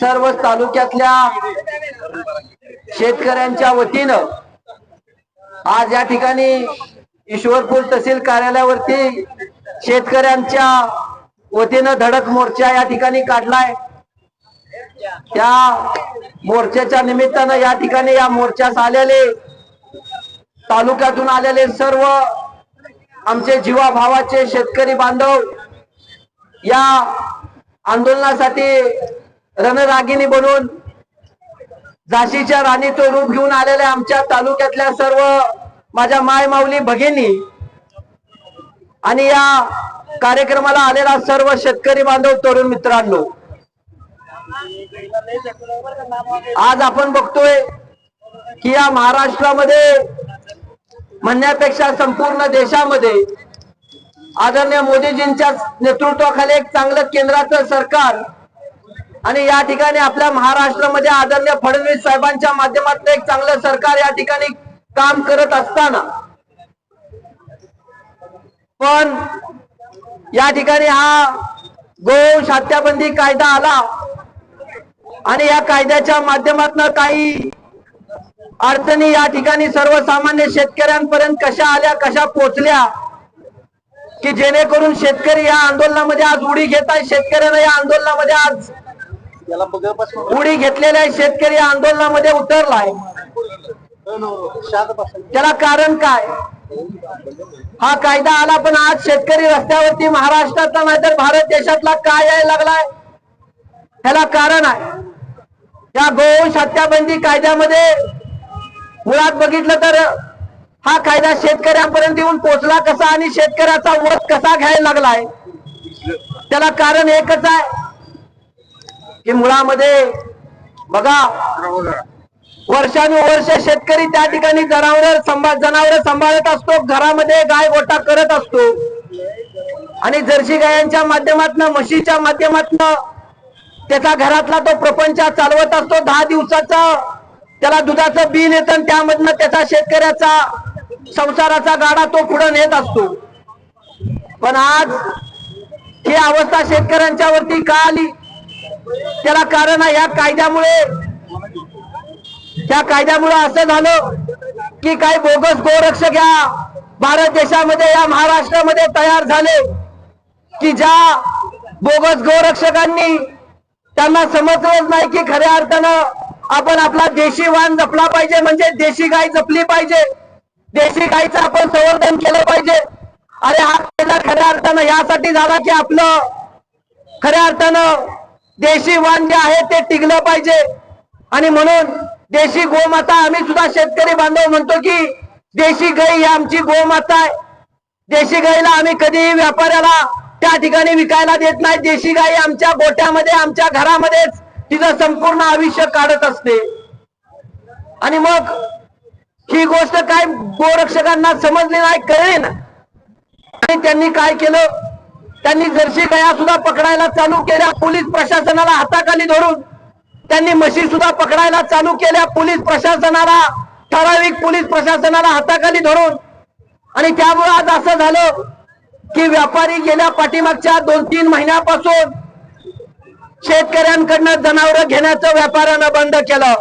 सर्व तालुक्यातल्या शेतकऱ्यांच्या वतीनं आज या ठिकाणी ईश्वरपूर तहसील कार्यालयावरती शेतकऱ्यांच्या वतीनं धडक मोर्चा या ठिकाणी काढलाय. त्या मोर्चाच्या निमित्तानं या ठिकाणी या मोर्चास आलेले तालुक्यातून आलेले सर्व आमचे जीवा भावाचे शेतकरी बांधव या आंदोलनासाठी रणरागिणी बनून झाशीच्या राणी तो रूप घेऊन आलेल्या आमच्या तालुक्यातल्या सर्व माझ्या माय माऊली भगिनी आणि या कार्यक्रमाला आलेला सर्व शेतकरी बांधव तरुण मित्रांनो. आज आपण बघतोय की या महाराष्ट्रामध्ये म्हणण्यापेक्षा संपूर्ण देशामध्ये आदरणीय मोदीजींच्या नेतृत्वाखाली एक चांगलं केंद्राचं सरकार आणि या ठिकाणी आपल्या महाराष्ट्रामध्ये आदरणीय फडणवीस साहेबांच्या माध्यमातून एक चांगलं सरकार या ठिकाणी काम करत असताना. पण या ठिकाणी हा गोवंश हत्याबंदी कायदा आला. आणि या कायद्याच्या माध्यमातून काही अडचणी या ठिकाणी सर्वसामान्य शेतकऱ्यांपर्यंत कशा आल्या कशा पोचल्या की जेणेकरून शेतकरी या आंदोलनामध्ये आज उडी घेत आहे शेतकऱ्यांना या आंदोलनामध्ये आज उडी घेतलेल्या शेतकरी या आंदोलनामध्ये उतरलाय त्याला कारण काय? हा कायदा आला पण आज शेतकरी रस्त्यावरती महाराष्ट्रातला नाहीतर भारत देशातला काय यायला लागलाय? ह्याला कारण आहे. या गोवंश हत्याबंदी कायद्यामध्ये मुळात बघितलं तर हा कायदा शेतकऱ्यांपर्यंत येऊन पोहोचला कसा आणि शेतकऱ्याचा वध कसा घ्यायला लागलाय? त्याला कारण एकच आहे की मुळामध्ये बघा वर्षानुवर्ष शेतकरी त्या ठिकाणी जनावर सांभाळ जनावर सांभाळत असतो घरामध्ये गाय गोटा करत असतो. आणि जर्सी गायांच्या माध्यमातन म्हशीच्या माध्यमातन त्याचा घरातला तो प्रपंच चालवत असतो दहा दिवसाचा त्याला दुधाचं बिल येतं आणि त्यामधनं त्याचा शेतकऱ्याचा संसाराचा गाडा तो पुढे नेत असतो. पण आज ही अवस्था शेतकऱ्यांच्या वरती का आली? त्याला कारण आहे या कायद्यामुळे त्या कायद्यामुळे असं झालं की काही बोगस गोरक्षक या भारत देशामध्ये या महाराष्ट्रामध्ये तयार झाले की ज्या बोगस गोरक्षकांनी त्यांना समजलंच नाही की खऱ्या अर्थानं आपण आपला देशी वाण जपला पाहिजे म्हणजे देशी गाय जपली पाहिजे. देशी गायचं आपण संवर्धन केलं पाहिजे. अरे हा कायदा खऱ्या अर्थानं यासाठी झाला की आपलं खऱ्या अर्थानं देशी वाण जे आहे ते टिकलं पाहिजे. आणि म्हणून देशी गोमाता आम्ही सुद्धा शेतकरी बांधव म्हणतो की देशी गाई ही आमची गोमाता आहे. देशी गाईला आम्ही कधीही व्यापाऱ्याला त्या ठिकाणी विकायला देत नाही. देशी गाई आमच्या गोट्यामध्ये आमच्या घरामध्येच तिचं संपूर्ण आयुष्य काढत असते. आणि मग ही गोष्ट काय गोरक्षकांना समजली नाही कळली. ना आणि त्यांनी काय केलं? त्यांनी जर्सी गाया सुद्धा पकडायला चालू केल्या. पोलीस प्रशासनाला हाताखाली धरून त्यांनी म्हशी सुद्धा पकडायला चालू केल्या. पोलीस प्रशासनाला ठराविक पोलीस प्रशासनाला हाताखाली धरून. आणि त्यामुळे आज असं झालं की व्यापारी गेल्या पाठीमागच्या दोन तीन महिन्यापासून शेतकऱ्यांकडनं जनावर घेण्याचं व्यापाऱ्यानं बंद केलं.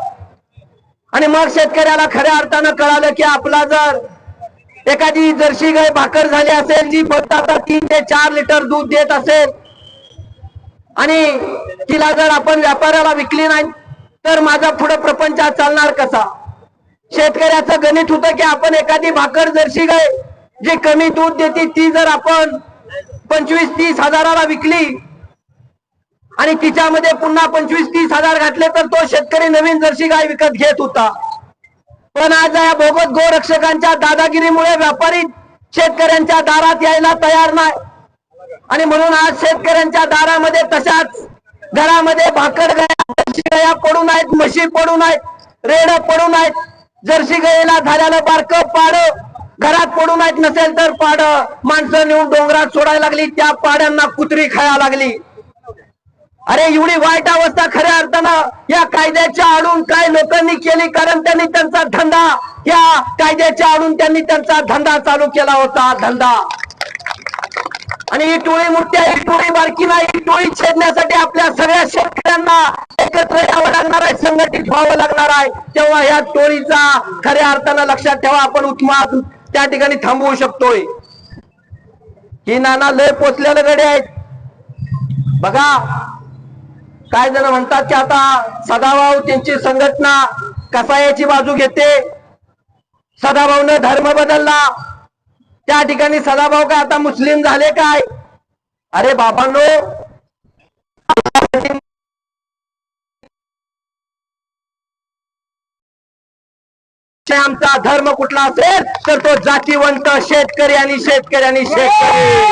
आणि मग शेतकऱ्याला खऱ्या अर्थानं कळालं की आपला जर एखादी जर्सी गाय भाकर झाली असेल जी फक्त आता तीन ते चार लिटर दूध देत असेल आणि तिला जर आपण व्यापाऱ्याला विकली नाही तर माझा पुढे प्रपंच चालणार कसा? शेतकऱ्याचं गणित होतं की आपण एखादी भाकर जर्सी गाय जे कमी दूध देते ती जर आपण पंचवीस तीस हजाराला विकली आणि तिच्यामध्ये पुन्हा पंचवीस तीस हजार घातले तर तो शेतकरी नवीन जर्सी गाय विकत घेत होता. पण आज या भोगत गोरक्षकांच्या दादागिरीमुळे व्यापारी शेतकऱ्यांच्या दारात यायला तयार नाही. आणि म्हणून आज शेतकऱ्यांच्या दारामध्ये तशाच घरामध्ये भाकर गया जर्सी गाया पडून आहेत म्हशी पडून आहेत रेड पडून आहेत जर्सी गायीला झाल्याला बारक पाड. घरात पडून आहेत नसेल तर पाड माणसं नेऊन डोंगरात सोडायला लागली त्या पाड्यांना कुत्री खायला लागली. अरे एवढी वाईट अवस्था खऱ्या अर्थानं या कायद्याच्या आडून काय लोकांनी केली? कारण त्यांनी त्यांचा धंदा या कायद्याच्या आडून त्यांनी त्यांचा धंदा चालू केला होता धंदा. आणि ही टोळी मोठी ही टोळी बारकी नाही ही टोळी छेदण्यासाठी आपल्या सगळ्या शेतकऱ्यांना एकत्र यावं लागणार आहे संघटित व्हावं लागणार आहे. तेव्हा या टोळीचा खऱ्या अर्थानं लक्षात ठेवा आपण उत्माद त्या ठिकाणी थांबवू शकतोय. ही नाना लय पोचलेले गडे आहेत. बघा काय जण म्हणतात की आता सदाभाऊ त्यांची संघटना कसायाची बाजू घेते. सदाभाऊनं धर्म बदलला. त्या ठिकाणी सदाभाऊ काय आता मुस्लिम झाले काय? अरे बाबांनो आमचा धर्म कुठला असेल तर तो जातीवंत शेतकरी आणि शेतकरी आणि शेतकरी.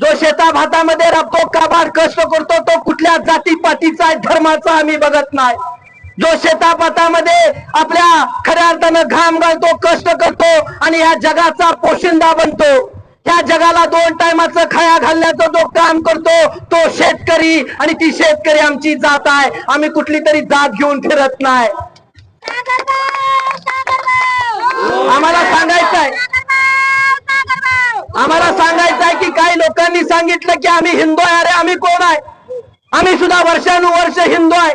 जो शेता भातामध्ये राबतो काबाड कष्ट करतो तो कुठल्या जातीपातीचा आहे, धर्माचा आम्ही बघत नाही. जो शेता भातामध्ये आपल्या खऱ्या अर्थानं घाम घालतो कष्ट करतो आणि या जगाचा पोशिंदा बनतो. या जगाला दोन टायमाचं खाया घालण्याचं जो काम करतो तो शेतकरी आणि ती शेतकरी आमची जात आहे. आम्ही कुठली तरी जात घेऊन फिरत नाही. आम्हाला सांगायचं आहे. आम्हाला सांगायचं आहे की काही लोकांनी सांगितलं की आम्ही हिंदू आहे. अरे आम्ही कोण आहे? आम्ही सुद्धा वर्षानुवर्ष हिंदू आहे.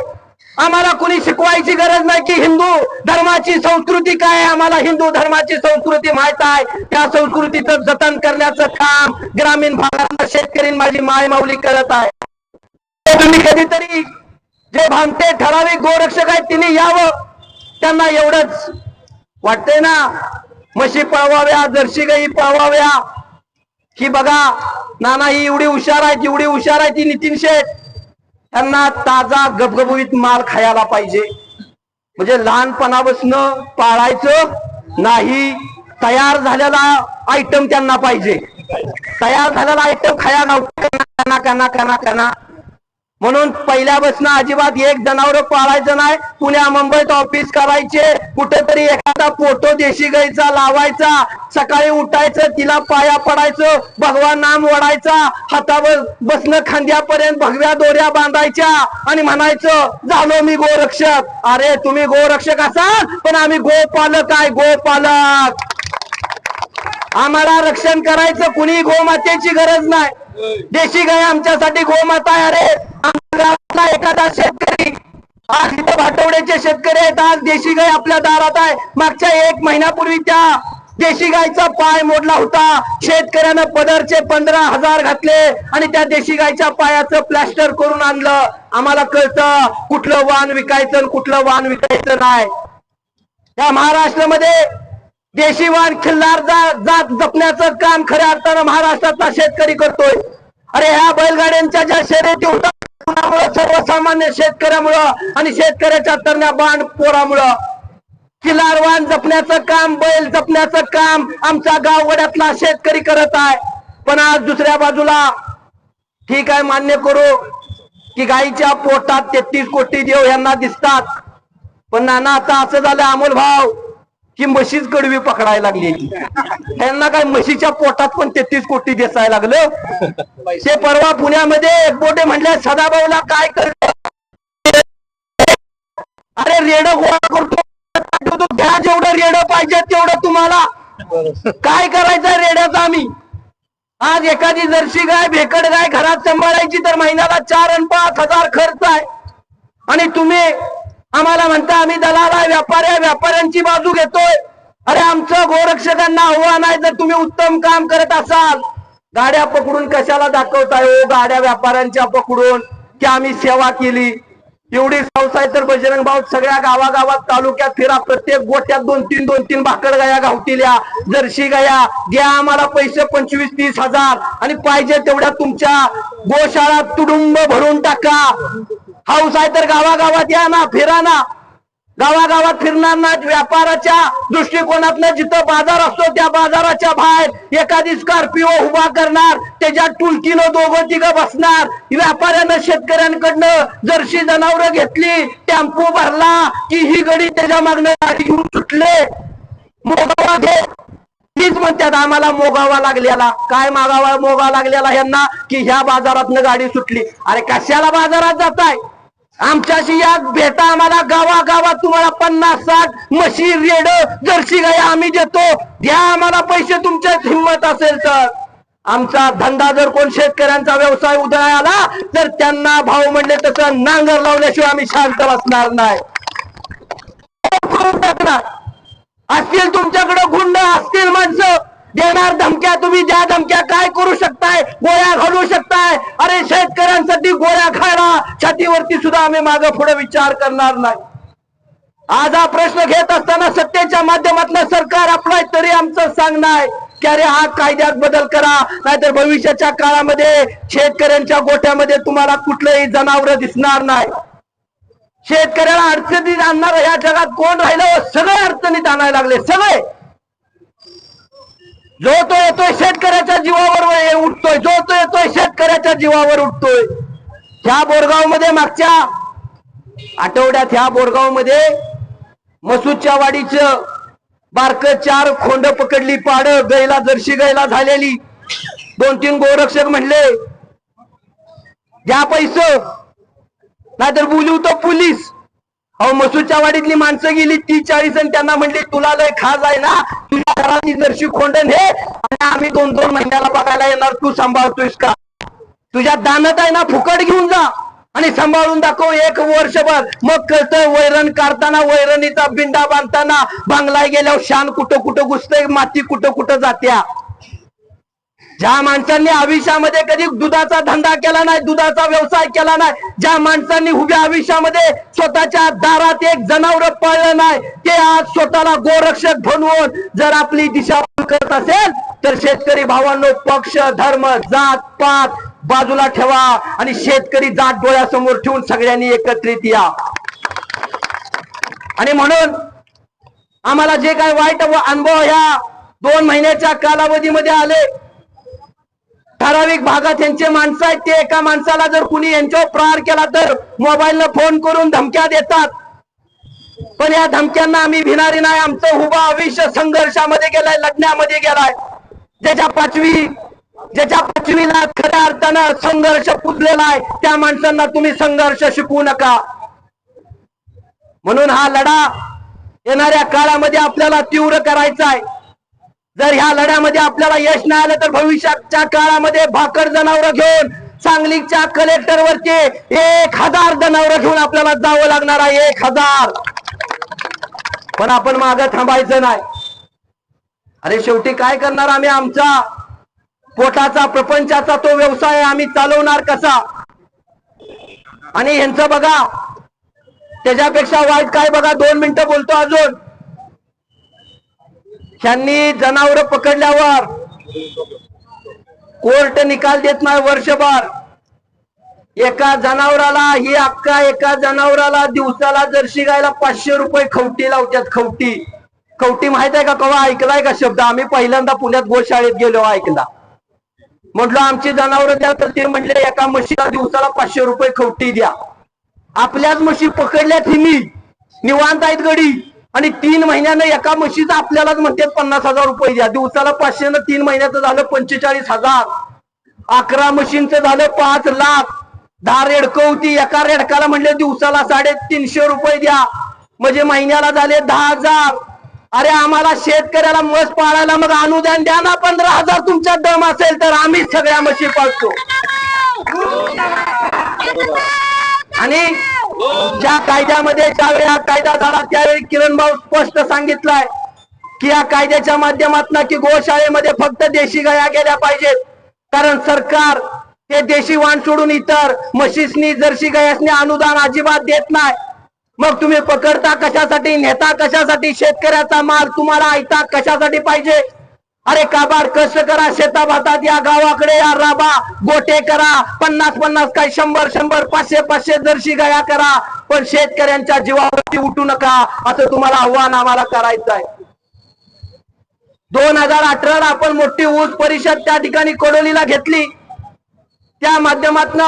आम्हाला कुणी शिकवायची गरज नाही की हिंदू धर्माची संस्कृती काय आहे? आम्हाला हिंदू धर्माची संस्कृती माहीत आहे. त्या संस्कृतीचं जतन करण्याचं काम ग्रामीण भागातला शेतकरी माझी माय माऊली करत आहे. तुम्ही कधीतरी जे भांडते ठराविक गोरक्षक आहेत तिने यावं. त्यांना एवढंच वाटतंय ना. म्हशी पळवाव्या जर्शी गाई पळवाव्या. ही बघा नाना ही एवढी हुशार आहे एवढी हुशार आहे ती नितीन शेठ. त्यांना ताजा गबगबीत माल खायला पाहिजे. म्हणजे लहानपणापासून पाळायचं नाही तयार झालेला आयटम त्यांना पाहिजे. तयार झालेला आयटम खाया नव्हता. कना कना कना कना म्हणून पहिल्यापासून अजिबात एक जनावर पाळायचं नाही. पुण्या मुंबईत ऑफिस करायचे. कुठेतरी एखादा फोटो देशी गायचा लावायचा. सकाळी उठायचं तिला पाया पडायचं भगवान नाम ओढायचा हातावर बसणं खांद्यापर्यंत भगव्या दोऱ्या बांधायच्या आणि म्हणायचं झालो मी गोरक्षक. अरे तुम्ही गोरक्षक असाल पण आम्ही गोपालक आहे गोपालक. आम्हाला रक्षण करायचं कुणी गोमातेची गरज नाही. देशी गाय आमच्यासाठी गोमाता आहे अरे. आमच्या एखादा शेतकरी आज इथं भाटवड्याचे शेतकरी आहेत आज देशी गाय आपल्या दारात आहे. मागच्या एक महिन्यापूर्वी त्या देशी गायचा पाय मोडला होता. शेतकऱ्यानं पदरचे पंधरा हजार घातले आणि त्या देशी गायच्या पायाचं प्लॅस्टर करून आणलं. आम्हाला कळतं कुठलं वाण विकायचं आणि कुठलं वाण विकायचं नाही. या महाराष्ट्रामध्ये देशी वाण खिल्लार जात जपण्याचं काम खऱ्या अर्थानं महाराष्ट्रातला शेतकरी करतोय. अरे ह्या बैलगाड्यांच्या ज्या शर्यती होतात कुणामुळं सर्वसामान्य शेतकऱ्यामुळं आणि शेतकऱ्याच्या तरण्या बाण पोरामुळं. किलारवान जपण्याचं काम बैल जपण्याचं काम आमचा गावगड्यातला शेतकरी करत आहे. पण आज दुसऱ्या बाजूला ठीक आहे मान्य करू की गाईच्या पोटात तेहतीस कोटी देव यांना दिसतात. पण नाना आता असं झालं अमोल भाव ही म्हशीच कडवी पकडायला लागली त्यांना काय म्हशीच्या पोटात पण तेहतीस कोटी दिसायला लागलं? ते परवा पुण्यामध्ये एकबोटे म्हणले सदाभाऊला काय करत अरे रेड गोळा करतो. घ्या जेवढं रेड पाहिजे तेवढं तुम्हाला. काय करायचंय रेड्याचं आम्ही? आज एखादी जर्सी गाय भेकड गाय घरात सांभाळायची तर महिन्याला चार आणि पाच हजार खर्च आहे. आणि तुम्ही आम्हाला म्हणता आम्ही दलाल आहे व्यापारी आहे व्यापाऱ्यांची बाजू घेतोय. अरे आमचं गोरक्षकांना आव्हान आहे जर तुम्ही उत्तम काम करत असाल गाड्या पकडून कशाला दाखवताय हो? गाड्या व्यापाऱ्यांच्या पकडून की आम्ही सेवा केली. एवढी व्यवसाय तर बजरंग भाऊ सगळ्या गावागावात तालुक्यात फिरा. प्रत्येक गोट्यात दोन तीन दोन तीन भाकड गाया गावतील्या जर्शी गाया. द्या आम्हाला पैसे पंचवीस तीस हजार. आणि पाहिजे तेवढ्या तुमच्या गोशाळा तुडुंब भरून टाका. हाऊस आहे तर गावागावात या ना फिरा ना. गावागावात फिरणार ना व्यापाराच्या दृष्टिकोनातनं जिथं बाजार असतो त्या बाजाराच्या बाहेर एखादी स्कॉर्पिओ उभा करणार त्याच्या टुलकीनं दोघं तिघं बसणार. व्यापाऱ्यानं शेतकऱ्यांकडनं जर्शी जनावरं घेतली टेम्पो भरला की ही गडी त्याच्या मागणं गाडी घेऊन सुटले. मोगावा घे. तीच म्हणतात आम्हाला मोगावा लागलेला. काय मागावा मोगा लागलेला यांना की ह्या बाजारातनं गाडी सुटली. अरे कशाला बाजारात जाताय? आमच्याशी या भेटा आम्हाला गावागावात तुम्हाला पन्नास साठ म्हशी रेड जर्सी गाय आम्ही देतो. द्या आम्हाला पैसे तुमच्यात हिंमत असेल तर. आमचा धंदा जर कोण शेतकऱ्यांचा व्यवसाय उदय आला तर त्यांना भाव म्हणले तसं नांगर लावल्याशिवाय आम्ही शांत बसणार नाही. असतील तुमच्याकडे गुंड असतील माणसं. देणार धमक्या तुम्ही ज्या धमक्या काय करू शकताय गोळ्या घालू शकताय. अरे शेतकऱ्यांसाठी गोळ्या खायला छातीवरती सुद्धा आम्ही मागे पुढे विचार करणार नाही. आज हा प्रश्न घेत असताना सत्तेच्या माध्यमातून सरकार आपलाय तरी आमचं सांगणं आहे की अरे हा कायद्यात बदल करा नाहीतर भविष्याच्या काळामध्ये शेतकऱ्यांच्या गोठ्यामध्ये तुम्हाला कुठलंही जनावर दिसणार नाही. शेतकऱ्याला अडचणीत आणणार या जगात कोण राहिलं? सगळे अडचणीत आणायला लागले सगळे. जो तो येतोय शेतकऱ्याच्या जीवावर उठतोय. जो तो येतोय शेतकऱ्याच्या जीवावर उठतोय. ह्या बोरगावमध्ये मागच्या आठवड्यात ह्या बोरगावमध्ये मसूदच्या वाडीचं बारक चार खोंड पकडली पाड गैला जर्शी गैला झालेली. दोन तीन गोरक्षक म्हणले द्या पैस नाहीतर बोलू तो पोलीस. अहो मसूरच्या वाडीतली माणसं गेली ती चाळीस आणि त्यांना म्हणली तुला लय खाज आहे ना? तुझ्या घरातली जर्शी खोंडण हे? आणि आम्ही दोन दोन महिन्याला बघायला येणार तू सांभाळतोयस का? तुझ्या दानत आहे ना फुकट घेऊन जा आणि सांभाळून दाखव एक वर्षभर. मग कळतं वैरण काढताना वैरणीचा बिंडा बांधताना बांगलाय गेल्यावर शान कुठं कुठं घुसतंय माती कुठं कुठं जात्या. ज्या माणसांनी आयुष्यामध्ये कधी दुधाचा धंदा केला नाही दुधाचा व्यवसाय केला नाही ज्या माणसांनी उभ्या आयुष्यामध्ये स्वतःच्या दारात एक जनावर पाळलं नाही ते आज स्वतःला गोरक्षक बनवून जर आपली दिशा करत असेल तर शेतकरी भावांनो पक्ष धर्म जात पात बाजूला ठेवा आणि शेतकरी जात डोळ्यासमोर ठेवून सगळ्यांनी एकत्रित या. आणि म्हणून आम्हाला जे काय वाईट अनुभव ह्या दोन महिन्याच्या कालावधीमध्ये आले ठराविक भागात यांचे माणसं आहेत ते एका माणसाला जर कुणी यांच्यावर प्रहार केला तर मोबाईलनं फोन करून धमक्या देतात. पण या धमक्यांना आम्ही भिनारी नाही आमचं उभा आयुष्य संघर्षामध्ये गेलाय लढण्यामध्ये गेलाय. ज्याच्या पाचवी ज्याच्या पाचवीला खऱ्या अर्थानं संघर्ष पुजलेला आहे त्या माणसांना तुम्ही संघर्ष शिकवू नका. म्हणून हा लढा येणाऱ्या काळामध्ये आपल्याला तीव्र करायचा आहे. जर ह्या लढ्यामध्ये आपल्याला यश नाही आलं तर भविष्याच्या काळामध्ये भाकर जनावर घेऊन सांगलीच्या कलेक्टर वरती एक हजार जनावर घेऊन आपल्याला जावं लागणार आहे एक हजार. पण आपण माग थांबायचं नाही. अरे शेवटी काय करणार आम्ही आमचा? पोटाचा प्रपंचाचा तो व्यवसाय आम्ही चालवणार कसा? आणि ह्यांचं बघा. त्याच्यापेक्षा वाईट काय बघा? दोन मिनिटं बोलतो अजून. ह्यांनी जनावर पकडल्यावर कोर्ट निकाल देत नाही वर्षभर. एका जनावराला ही अक्का एका जनावराला दिवसाला जर्शी गायला पाचशे रुपये खवटी लावतात खवटी. खवटी माहीत आहे का कवा? ऐकलाय का शब्द? आम्ही पहिल्यांदा पुण्यात गोशाळेत गेलो ऐकला. म्हटलं आमची जनावर द्या तर ते म्हणले एका म्हशीला दिवसाला पाचशे रुपये खवटी द्या. आपल्याच म्हशी पकडल्यात हिनी निवांत आहेत गडी. आणि तीन महिन्यानं एका म्हशीचं आपल्यालाच म्हणतात पन्नास हजार रुपये द्या. दिवसाला पाचशे न तीन महिन्याचं झालं पंचेचाळीस हजार. अकरा म्हशींचं झालं पाच लाख. दहा रेडकं होती एका रेडकाला म्हणले दिवसाला साडेतीनशे रुपये द्या. म्हणजे महिन्याला झाले दहा हजार. अरे आम्हाला शेतकऱ्याला मस पाळायला मग अनुदान द्या ना पंधरा हजार तुमच्या दम असेल तर आम्ही सगळ्या म्हशी पाळतो. आणि ज्या कायद्यामध्ये ज्यावेळी हा कायदा झाला त्यावेळी किरण भाऊ स्पष्ट सांगितलाय की या कायद्याच्या माध्यमातून की गोशाळेमध्ये फक्त देशी गाया गेल्या पाहिजेत. कारण सरकार ते देशी वाण सोडून इतर म्हशीसनी जर्सी गायासनी अनुदान अजिबात देत नाही. मग तुम्ही पकडता कशासाठी नेता कशासाठी शेतकऱ्याचा माल तुम्हाला ऐता कशासाठी पाहिजे? अरे काबाड कस करा? शेताभातात या गावाकडे या राबा. गोटे करा. पन्नास पन्नास काय? शंभर शंभर पाचशे पाचशे जर्शी गया करा. पण शेतकऱ्यांच्या जीवावरती उठू नका. असं तुम्हाला आव्हान आम्हाला करायचं आहे. दोन हजार अठराला आपण मोठी ऊस परिषद त्या ठिकाणी कोडोलीला घेतली. त्या माध्यमातन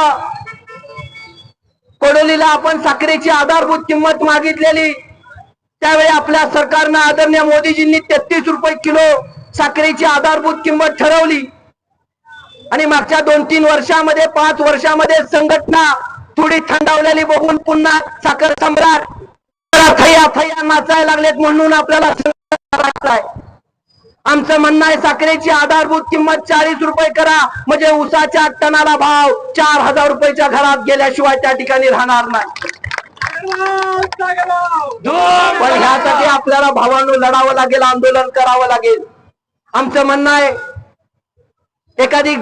कोडोलीला आपण साखरेची आधारभूत किंमत मागितलेली. त्यावेळी आपल्या सरकारनं आदरणीय मोदीजींनी तेहतीस रुपये किलो साखरेची आधारभूत किंमत ठरवली. आणि मागच्या दोन तीन वर्षामध्ये पाच वर्षामध्ये संघटना थोडी थंडावलेली बघून पुन्हा साखर सम्राट थैया नाचायला लागलेत म्हणून आपल्याला आमचं म्हणणं आहे साखरेची आधारभूत किंमत चाळीस रुपये करा. म्हणजे उसाच्या टनाला भाव चार हजार रुपयाच्या घरात गेल्याशिवाय त्या ठिकाणी राहणार नाही. पण ह्यासाठी आपल्याला भावांनो लढावं लागेल आंदोलन करावं लागेल. आमचं म्हणणं आहे एखादी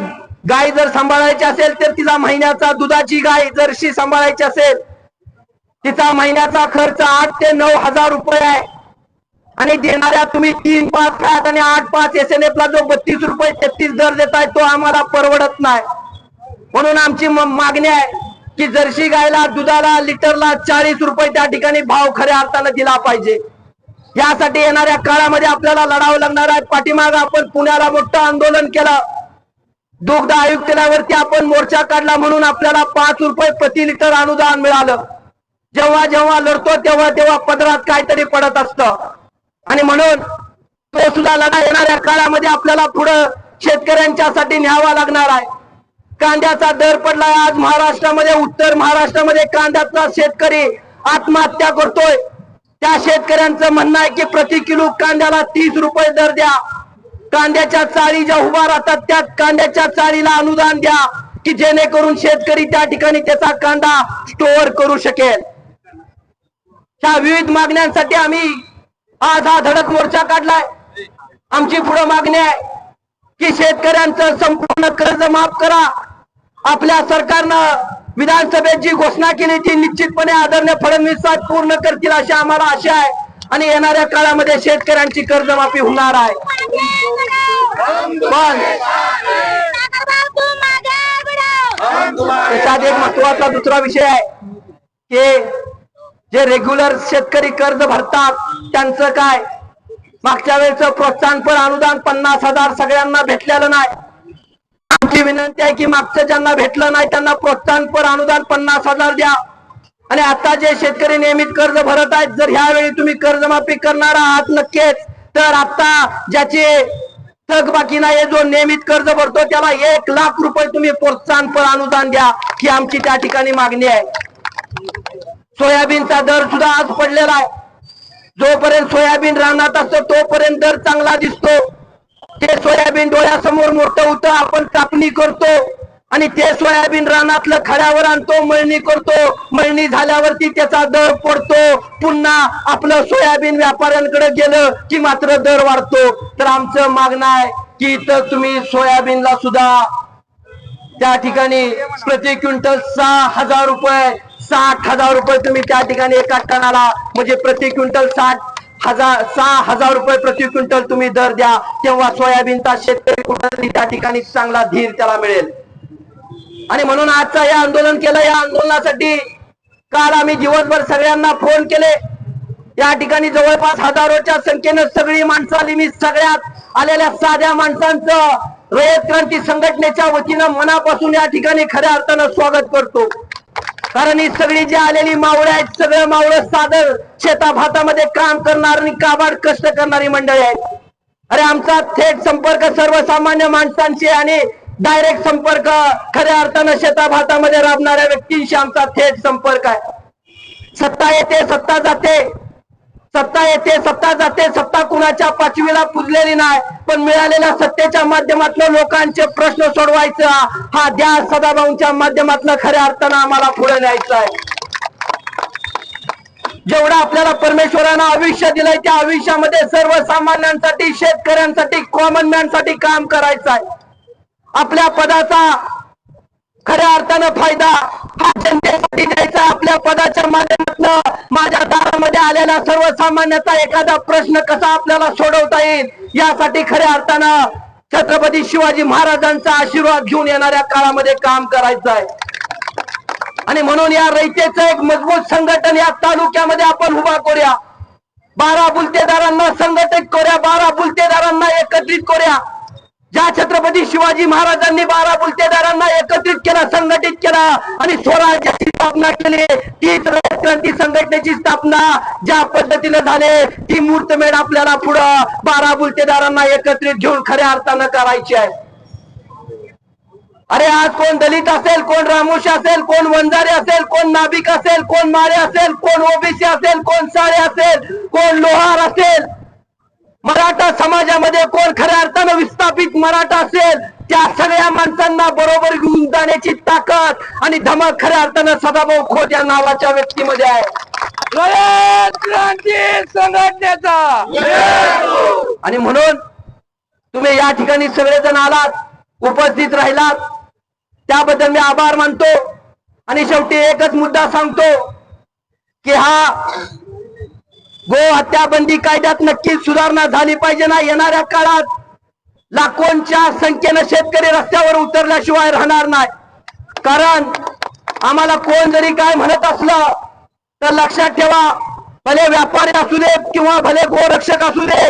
गाय जर सांभाळायची असेल तर तिचा महिन्याचा दुधाची गाय जर्शी सांभाळायची असेल तिचा महिन्याचा खर्च आठ ते नऊ हजार रुपये आहे. आणि देणाऱ्या तुम्ही तीन पाच फॅट आणि आठ पाच एस एन एफ ला जो बत्तीस रुपये तेहतीस दर देताय तो आम्हाला परवडत नाही. म्हणून आमची मागणी आहे की जर्सी गायला दुधाला लिटरला चाळीस रुपये त्या ठिकाणी भाव खऱ्या अर्थानं दिला पाहिजे. यासाठी येणाऱ्या काळामध्ये आपल्याला लढावं लागणार आहे. पाठीमाग आपण पुण्याला मोठं आंदोलन केलं. दुग्ध आयुक्तालयावरती आपण मोर्चा काढला म्हणून आपल्याला पाच रुपये प्रति लिटर अनुदान मिळालं. जेव्हा जेव्हा लढतो तेव्हा तेव्हा पदरात काहीतरी पडत असतं. आणि म्हणून तो सुद्धा लढा येणाऱ्या काळामध्ये आपल्याला पुढं शेतकऱ्यांच्यासाठी न्यावा लागणार आहे. कांद्याचा दर पडलाय. आज महाराष्ट्रामध्ये उत्तर महाराष्ट्रामध्ये कांद्याचा शेतकरी आत्महत्या करतोय. त्या शेतकऱ्यांचं म्हणणं आहे की प्रति किलो कांद्याला तीस रुपये दर द्या. कांद्याच्या चाळी ज्या उभा राहतात त्या कांद्याच्या चाळीला अनुदान द्या की जेणेकरून शेतकरी त्या ठिकाणी त्याचा कांदा स्टोअर करू शकेल. ह्या विविध मागण्यांसाठी आम्ही आज हा धडक मोर्चा काढलाय. आमची पुढे मागणी आहे की शेतकऱ्यांचं संपूर्ण कर्ज माफ करा. आपल्या सरकारनं विधानसभेत जी घोषणा केली ती निश्चितपणे आदरणीय फडणवीस साहेब पूर्ण करतील अशी आम्हाला आशा आहे. आणि येणाऱ्या काळामध्ये शेतकऱ्यांची कर्जमाफी होणार आहे. पण त्याच्यात एक महत्त्वाचा दुसरा विषय आहे की जे रेग्युलर शेतकरी कर्ज भरतात त्यांचं काय? मागच्या वेळेचं प्रोत्साहनपर अनुदान पन्नास हजार सगळ्यांना भेटलेलं नाही. आमची विनंती आहे की मागचं ज्यांना भेटलं नाही त्यांना प्रोत्साहनपर अनुदान पन्नास हजार द्या. आणि आता जे शेतकरी नियमित कर्ज भरत आहेत जर ह्यावेळी तुम्ही कर्जमाफी करणार आहात नक्कीच तर आता ज्याचे थक बाकी नाही जो नियमित कर्ज भरतो त्याला एक लाख रुपये तुम्ही प्रोत्साहनपर अनुदान द्या ही आमची त्या ठिकाणी मागणी आहे. सोयाबीनचा दर सुद्धा आज पडलेला आहे. जोपर्यंत सोयाबीन रानात असतो तोपर्यंत दर चांगला दिसतो. ते सोयाबीन डोळ्यासमोर मोठं होतं आपण कापणी करतो आणि ते सोयाबीन रानातलं खड्यावर आणतो मळणी करतो. मळणी झाल्यावरती त्याचा दर पडतो. पुन्हा आपलं सोयाबीन व्यापाऱ्यांकडे गेलं की मात्र दर वाढतो. तर आमचं मागणं आहे की इथं तुम्ही सोयाबीनला सुद्धा त्या ठिकाणी प्रति क्विंटल सहा हजार रुपये साठ हजार रुपये तुम्ही त्या ठिकाणी एका टनाला म्हणजे प्रति क्विंटल साठ हजार सहा हजार रुपये प्रति क्विंटल तुम्ही दर द्या तेव्हा सोयाबीनचा शेतकरी कुठेतरी त्या ठिकाणी चांगला धीर त्याला मिळेल. आणि म्हणून आजचा या आंदोलन केलं या आंदोलनासाठी काल आम्ही दिवसभर सगळ्यांना फोन केले. या ठिकाणी जवळपास हजारोच्या संख्येनं सगळी माणसं आली. मी सगळ्यात आलेल्या साध्या माणसांचं रयत क्रांती संघटनेच्या वतीनं मनापासून या ठिकाणी खऱ्या अर्थानं स्वागत करतो. कारण ही सगळी जी आलेली मावळ आहेत सगळं मावळ सादर शेता भातामध्ये काम करणार आणि काबाड कष्ट करणारी मंडळी आहेत. अरे आमचा थेट संपर्क सर्वसामान्य माणसांशी आणि डायरेक्ट संपर्क खऱ्या अर्थानं शेता भातामध्ये राबणाऱ्या व्यक्तींशी आमचा थेट संपर्क आहे. सत्ता येते सत्ता जाते. सत्ता येते सत्ता जाते सत्ता कुणाच्या पाचवीला पुजलेली नाही. पण मिळालेल्या सत्तेच्या माध्यमातून लोकांचे प्रश्न सोडवायचा हा ध्यास सदाभाऊंच्या माध्यमातून खऱ्या अर्थानं आम्हाला पुढे न्यायचा आहे. जेवढं आपल्याला परमेश्वरानं आयुष्य दिलंय त्या आयुष्यामध्ये सर्वसामान्यांसाठी शेतकऱ्यांसाठी कॉमन मॅनसाठी काम करायचं आहे. आपल्या पदाचा खऱ्या अर्थानं फायदा हा जनतेसाठी द्यायचा. आपल्या पदाच्या माध्यमातून माझ्या दारामध्ये आलेला सर्वसामान्याचा एखादा प्रश्न कसा आपल्याला सोडवता येईल? यासाठी खऱ्या अर्थानं छत्रपती शिवाजी महाराजांचा आशीर्वाद घेऊन येणाऱ्या काळामध्ये काम करायचं आहे. आणि म्हणून या रयतेचं एक मजबूत संघटन या तालुक्यामध्ये आपण उभा करूया. बारा बुलतेदारांना संघटित करूया. बारा बुलतेदारांना एकत्रित करूया. ज्या छत्रपती शिवाजी महाराजांनी बारा बुलतेदारांना एकत्रित केला संघटित केला आणि स्वराज्याची स्थापना केली तीच रयत क्रांती संघटनेची स्थापना ज्या पद्धतीने झाले ती मूर्तमेढ आपल्याला पुढं बारा बुलतेदारांना एकत्रित घेऊन खऱ्या अर्थानं करायची आहे. अरे आज कोण दलित असेल कोण रामोशी असेल कोण वंजारे असेल कोण नाभिक असेल कोण मारे असेल कोण ओबीसी असेल कोण साळे असेल कोण लोहार असेल मराठा समाजामध्ये कोण खऱ्या अर्थानं विस्थापित मराठा असेल त्या सगळ्या माणसांना बरोबर घेऊन जाण्याची ताकद आणि धमक खऱ्या अर्थानं सदाभाऊ खोत या नावाच्या व्यक्तीमध्ये आहे. क्रांती संघटनेचा! आणि म्हणून तुम्ही या ठिकाणी सगळेजण आलात उपस्थित राहिलात त्याबद्दल मी आभार मानतो. आणि शेवटी एकच मुद्दा सांगतो की हा गो हत्याबंदी कायद्यात नक्कीच सुधारणा झाली पाहिजे ना येणाऱ्या काळात? लाखोंच्या संख्येनं शेतकरी रस्त्यावर उतरल्याशिवाय राहणार नाही. कारण आम्हाला कोण जरी काय म्हणत असलं तर लक्षात ठेवा भले व्यापारी असू दे किंवा भले गोरक्षक असू दे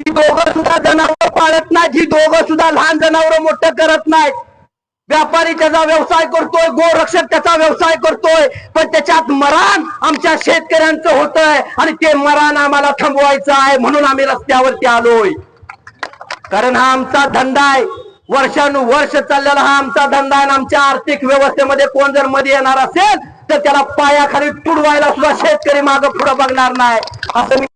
ही दोघं सुद्धा जनावर पाळत नाहीत ही दोघं सुद्धा लहान जनावर मोठं करत नाहीत. व्यापारी त्याचा व्यवसाय करतोय गोरक्षक त्याचा व्यवसाय करतोय पण त्याच्यात मरण आमच्या शेतकऱ्यांचं होतंय आणि ते मरण आम्हाला थांबवायचं आहे म्हणून आम्ही रस्त्यावरती आलोय. कारण हा आमचा धंदा आहे. वर्षानुवर्ष चाललेला हा आमचा धंदा आहे आमच्या आर्थिक व्यवस्थेमध्ये कोण जर मध्ये येणार असेल तर त्याला पायाखाली तुडवायला सुद्धा शेतकरी माग पुढे बघणार नाही. असं मी